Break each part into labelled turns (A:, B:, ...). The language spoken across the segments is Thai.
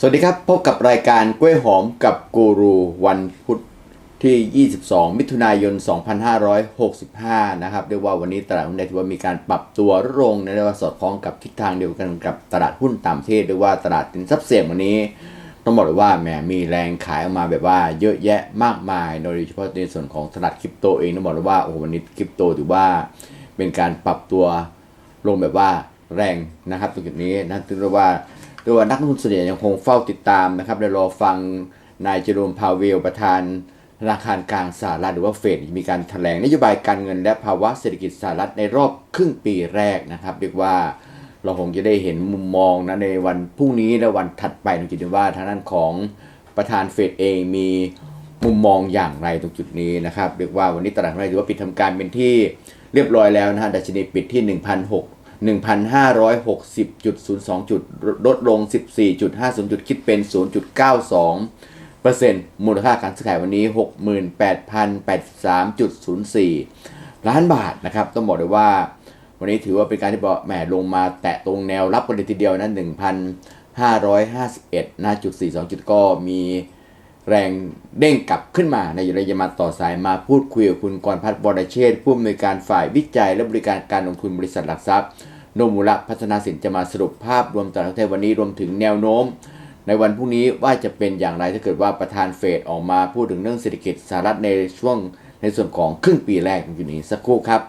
A: สวัสดีครับ พบกับรายการกล้วยหอมกับกูรูวันพุธที่ 22 มิถุนายน 2565 นะครับเรียกว่าวันนี้ตลาดหุ้นไทยถือว่ามีการปรับตัวลงในเรียกว่าสอดคล้องกับทิศทางเดียวกันกับตลาดหุ้นต่างประเทศหรือว่าตลาดสินทรัพย์เสี่ยงวันนี้ ต้องบอกเลยว่าแหมมีแรงขายออกมาแบบว่าเยอะแยะมากมาย โดยเฉพาะในส่วนของตลาดคริปโตเองต้องบอกเลยว่าโอ้โหวันนี้คริปโตถือว่าเป็นการปรับตัวลงแบบว่าแรงนะครับตรงจุดนี้นะถือว่า โดยว่านักลงทุนส่วนใหญ่ยังคงเฝ้าติดตามนะครับและรอฟังนายเจอโรมพาเวลประธานธนาคารกลางสหรัฐหรือว่าเฟดมีการแถลงนโยบายการเงินและภาวะเศรษฐกิจสหรัฐในรอบครึ่งปีแรกนะครับ เรียกว่าเราคงจะได้เห็นมุมมองนะในวันพรุ่งนี้และวันถัดไปตรงจุดว่าทางด้านของประธานเฟดเองมีมุมมองอย่างไรตรงจุดนี้นะครับ เรียกว่าวันนี้ตลาดหุ้นไทยถือว่าปิดทำการเป็นที่เรียบร้อยแล้วนะฮะดัชนีปิดที่1,600 1,560.02 จุดลดลง 14.50 จุดคิดเป็น 0.92เปอร์เซ็นต์มูลค่าการซื้อขายวันนี้ 68,083.04 ล้านบาทนะครับ ต้องบอกเลยว่า วันนี้ถือว่าเป็นการที่บอกแหมลงมาแตะตรงแนวรับกันเลยทีเดียวนะ1,551นะจุด42 จุดก็มี แรงเด้งกลับขึ้นมาในระยะมาต่อสายมาพูดคุยกับคุณกรพัฒน์บรเชษผู้อำนวยการฝ่ายวิจัยและบริการการลงทุนบริษัทหลักทรัพย์ โนมุระพัฒนาสินจะมาสรุปภาพรวมตลาดไทยวันนี้รวมถึงแนวโน้ม ในวันพรุ่งนี้ว่าจะเป็นอย่างไรถ้าเกิดว่าประธานเฟดออกมาพูดถึงเรื่องเศรษฐกิจสหรัฐในช่วงในส่วนของครึ่งปีแรกอยู่นี้สักครู่ครับ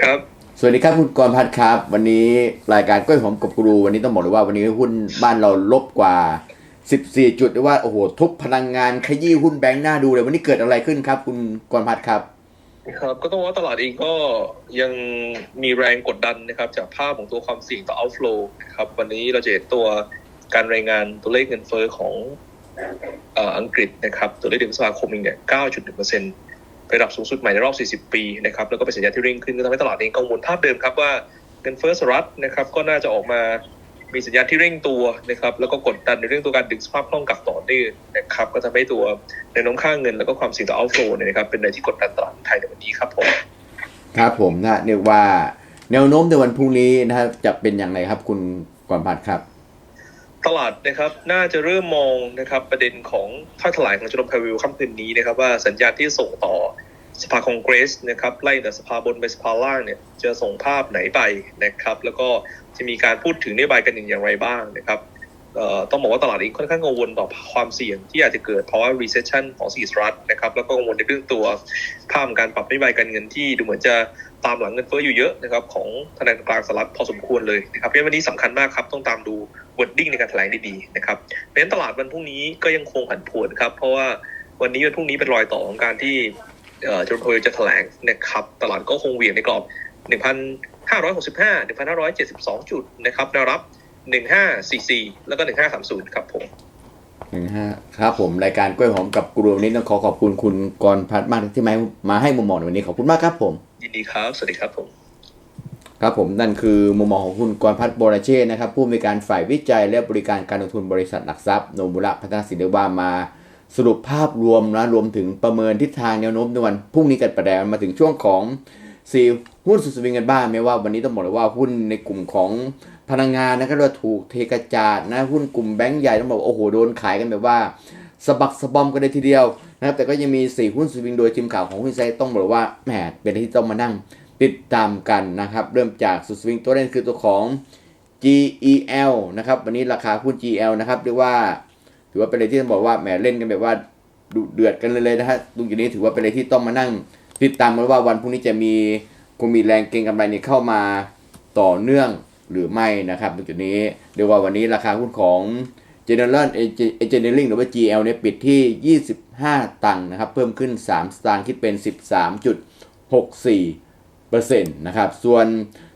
B: ครับ
A: สวัสดีครับคุณกรพัฒน์ครับ วันนี้รายการกล้วยหอมกับกรู วันนี้ต้องบอกเลยว่าวันนี้หุ้นบ้านเราลบกว่า 14 จุดเรียว่าโอ้โหทุบพลังงานขยี้หุ้นแบงค์หน้าดูเลย วันนี้เกิดอะไรขึ้นครับ คุณกรพัฒน์ครับ
B: ครับ ก็ต้องว่าตลาดเองก็ยังมีแรงกดดันนะครับ จากภาพของตัวความเสี่ยงต่อ outflow นะครับวันนี้เราจะเห็นตัวการรายงานตัวเลขเงินเฟ้อของอังกฤษนะครับตัวเลขเดือนพฤษภาคมเนี่ย9.1%เป็น ระดับสูงสุดใหม่ในรอบ 40 ปีนะครับแล้วก็เป็นสัญญาณที่เร่งขึ้นก็ทำให้ตลาดเองกังวลภาพเดิมครับว่าเงินเฟ้อสหรัฐนะครับก็น่าจะออกมามีสัญญาณที่เร่งตัวนะครับแล้วก็กดดันในเรื่องตัวการดึงสภาพคล่องกลับต่อเนื่องนะครับก็ทำให้ตัวในวโน้มค่าเงินแล้วก็ความเสี่ยงต่อ outflow เนี่ยนะครับเป็นในที่กดดันตลาดไทยในวันนี้ครับผม
A: ครับผมนะเรียกว่าแนวโน้มในวันพรุ่งนี้นะครับจะเป็นอย่างไรครับคุณกรพัฒครับ
B: ตลาดนะครับน่าจะเริ่มมองนะครับประเด็นของถ้อยแถลงของจอร์แดนพาวิลค่ำคืนนี้นะครับว่าสัญญาณที่ส่งต่อสภาคองเกรสนะครับไล่แต่สภาบนไปสภาล่างเนี่ยจะส่งภาพไหนไปนะครับ แล้วก็จะมีการพูดถึงนโยบายกันอย่างไรบ้างนะครับ ต้องบอกว่าตลาดเองค่อนข้างกังวลต่อความเสี่ยงที่อาจจะเกิดเพราะว่า recession ของสหรัฐนะครับแล้วก็กังวลในเรื่องตัวภาพการปรับนโยบายการเงินที่ดูเหมือนจะตามหลังเงินเฟ้ออยู่เยอะนะครับของธนาคารกลางสหรัฐพอสมควรเลยนะครับเพราะวันนี้สำคัญมากครับต้องตามดู wording ในการแถลงดีๆนะครับเพราะฉะนั้นตลาดวันพรุ่งนี้ก็ยังคงผันผวนครับเพราะว่าวันนี้วันพรุ่งนี้เป็นรอยต่อของการที่เอ่อจอร์นพลจะแถลงนะครับตลาดก็คงเหวี่ยงในกรอบ 1,565 1,572 จุดนะครับแนวรับ 1544แล้วก็1530ครับผม
A: นะฮะครับผมรายการกล้วยหอมกับกรูวันนี้ต้องขอขอบคุณคุณกรพัฒน์มากที่มามาให้มุมมองในวันนี้ขอบคุณมากครับผม
B: ยินดีครับ สวัสดีครับผม
A: ครับผมนั่นคือมุมมองของคุณกรพัฒน์บรเชษฐ์นะครับ ผู้อำนวยการฝ่ายวิจัยและบริการการลงทุนบริษัทหลักทรัพย์โนมุระพัฒนาสินเดว่ามาสรุปภาพรวมนะรวมถึงประเมินทิศทางแนวโน้มในวันพรุ่งนี้กันประแดงมาถึงช่วงของซีหุ้นสุดสวิงกันบ้างแม้ว่าวันนี้ต้องบอกเลยว่าหุ้นในกลุ่มของ พลังงานนะครับว่าถูกเทกระจาดนะหุ้นกลุ่มแบงก์ใหญ่ต้องบอกโอ้โหโดนขายกันแบบว่าสะบักสะบอมกันเลยทีเดียวนะครับแต่ก็ยังมีสี่หุ้นสวิงโดยทีมข่าวของหุ้นไซต์ต้องบอกว่าแหมเป็นที่ต้องมานั่งติดตามกันนะครับ เริ่มจากสุดสวิงตัวเล่นคือตัวของ GEL นะครับวันนี้ราคาหุ้น GEL นะครับเรียกว่า ถือว่าเป็นอะไรที่ต้องบอกว่าแหมเล่นกันแบบว่าดุเดือดกันเลยเลยนะฮะตรงจุดนี้ถือว่าเป็นอะไรที่ต้องมานั่ง ติดตามกันว่าวันพรุ่งนี้จะมีคงมีแรงเก็งกำไรนี้เข้ามาต่อเนื่อง หรือไม่นะครับตรงจุดนี้เรียกว่าวันนี้ราคาหุ้นของ General Engineering หรือว่า GL เนี่ยปิดที่ 25 ตังค์นะครับ เพิ่มขึ้น 3 สตางค์คิดเป็น 13.64เปอร์เซ็นต์นะครับ ส่วน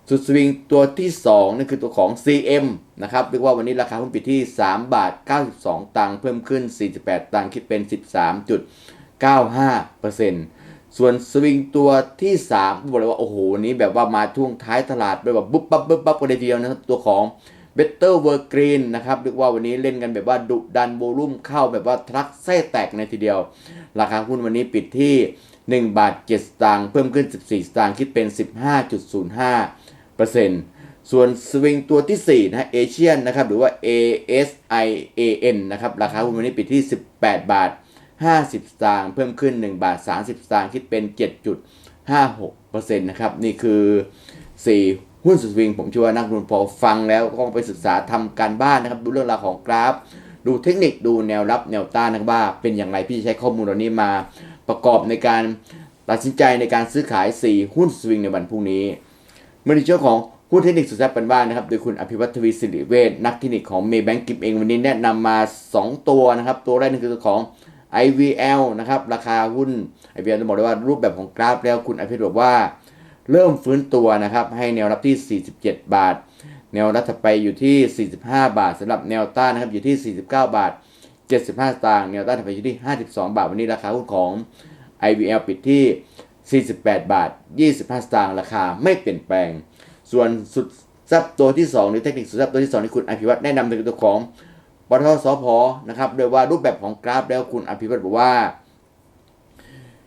A: สุดสวิงตัวที่2นั่นคือตัวของ CM นะครับเรียกว่าวันนี้ราคาหุ้นปิดที่ 3 บาท 92 ตังค์เพิ่มขึ้น 48 ตังค์คิดเป็น 13.95% ส่วนสวิงตัวที่3บอกเลยว่าโอ้โหวันนี้แบบว่ามาช่วงท้ายตลาดแบบบุ๊บปั๊บบุ๊บปั๊บกันเลยทีเดียวนะครับตัวของ Better w o r Green นนะครับเรียกว่าวันนี้เล่นกันแบบว่าดุดันโวลุ่มเข้าแบบว่าทะลักไส้แตกในทีเดียว ราคาหุ้นวันนี้ปิดที่ 1 บาท7สตางค์เพิ่มขึ้น 14 สตางค์คิดเป็น 15.05%ส่วนสวิงตัวที่4นะเอเชียนนะครับหรือว่า ASIAN นะครับราคาหุ้นวันนี้ปิดที่ 18 บาท 50 สตางค์เพิ่มขึ้น 1 บาท 30 สตางค์คิดเป็น 7.56%นะครับ นี่คือ 4 หุ้นสุดสวิง ผมเชื่อว่านักลงทุนพอฟังแล้วก็ต้องไปศึกษาทำการบ้านนะครับ ดูเรื่องราวของกราฟ ดูเทคนิคดูแนวรับแนวต้านนะครับว่าเป็นอย่างไรพี่ใช้ข้อมูลเหล่านี้มาประกอบในการตัดสินใจในการซื้อขาย 4 หุ้นสวิงในวันพรุ่งนี้เมื่อในช่วงของหุ้นเทคนิคสุดแซ่บปันบ้านนะครับ โดยคุณอภิวัตทวีสิริเวชนักเทคนิคของเมย์แบงก์กิมเองวันนี้แนะนำมา 2 ตัวนะครับ ตัวแรกนั่นคือตัวของ IVL นะครับราคาหุ้น IVL ต้องบอกเลยว่ารูปแบบของกราฟแล้วคุณอภิวัตบอกว่า เริ่มฟื้นตัวนะครับ ให้แนวรับที่ 47 บาท แนวรับถัดไปอยู่ที่ 45 บาทสำหรับแนวต้านนะครับอยู่ที่ 49 บาท 75สตางค์แนวต้านถัดไปอยู่ที่ 52 บาท วันนี้ราคาหุ้นของ IVL ปิดที่ 48 บาท 25 สตางค์ราคาไม่เปลี่ยนแปลง ส่วนสุดซับตัวที่2หรือเทคนิคสุดซับตัวที่2ที่คุณอภิวัตแนะนำเป็นตัวของ ปตทสพนะครับ โดยว่ารูปแบบของกราฟแล้วคุณอภิวัตบอกว่า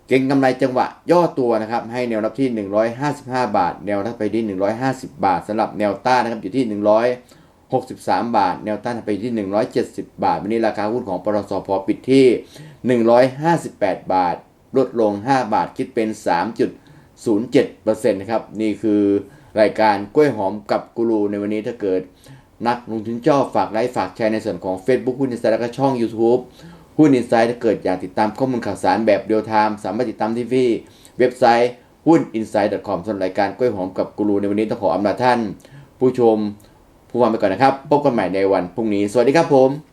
A: เก่งกำไรจังหวะย่อตัวนะครับ ให้แนวรับที่ 155 บาท แนวรับไปที่ 150 บาทสำหรับแนวต้านนะครับอยู่ที่ 163 บาท แนวต้านไปที่ 170 บาท วันนี้ราคาหุ้นของปตทสพปิดที่ 158 บาท ลดลง 5 บาทคิดเป็น 3.07%นะครับนี่คือรายการกล้วยหอมกับกูรูในวันนี้ถ้าเกิด นักลงทุนชอบฝากไลค์ฝากแชร์ในส่วนของ Facebook หุ้นอินไซด์และก็ช่อง YouTube หุ้นอินไซด์ถ้าเกิดอยากติดตามข้อมูลข่าวสารแบบเรียลไทม์สามารถติดตามที่ที่เว็บไซต์หุ้น inside.com สำหรับรายการกล้วยหอมกับกูรูในวันนี้ต้องขออำลาท่าน ผู้ชมผู้ฟังไปก่อนนะครับ พบกันใหม่ในวันพรุ่งนี้ สวัสดีครับผม